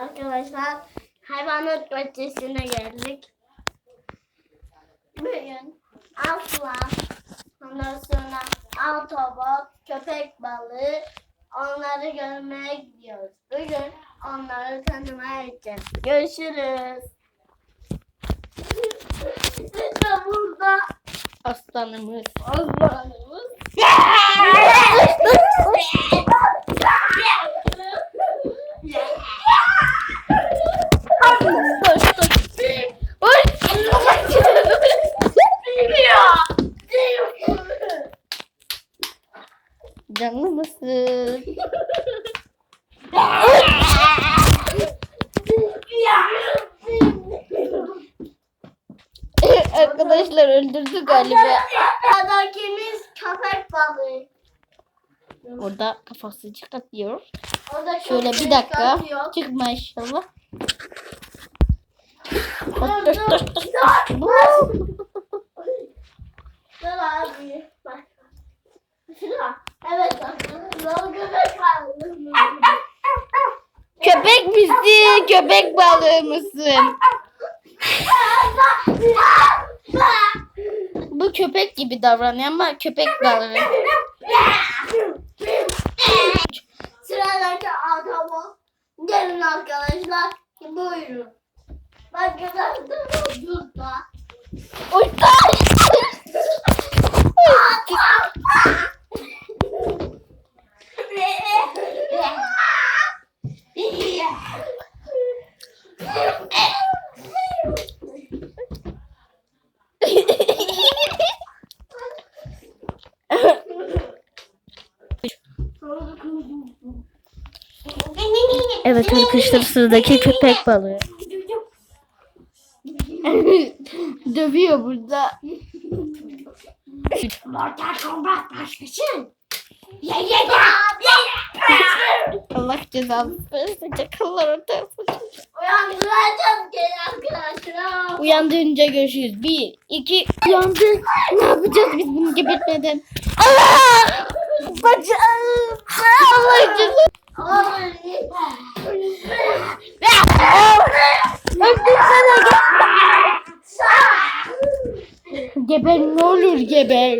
Arkadaşlar hayvanat bahçesine geldik. Bugün aslan, ondan sonra autobot, köpek balığı onları görmeye gidiyoruz. Bugün onları tanımaya gideceğiz. Görüşürüz. İşte burada Aslanımız. aslanımız. Mısın? Arkadaşlar öldürdü galiba. Adakimiz köpek balığı. Orada kafası çıkartıyor. Orada Şöyle bir dakika. atıyor. Çıkma inşallah. Dur, Dur, dur, dur, abi. Bak. Şurada. Köpek misin? Köpek balığı mısın? Bu köpek gibi davranıyor ama köpek balığı. Sıradaki adamı gelin arkadaşlar. Buyurun. Bakın burada. Usta! Evet arkadaşlar sıradaki köpek balığı. Dövüyor burada. Mortal Kombat başlasın. Ye ye ye. Allah cezanı versin. Çakallar ortaya. Uyandıracağım gel arkadaşlar. Uyandığınca görüşürüz. Bir, iki, uyandı. Ne yapacağız biz bunu gebetmeden? Allah! Bacağım! Allah cezanı. Öldüm sana geber. Geber ne olur geber.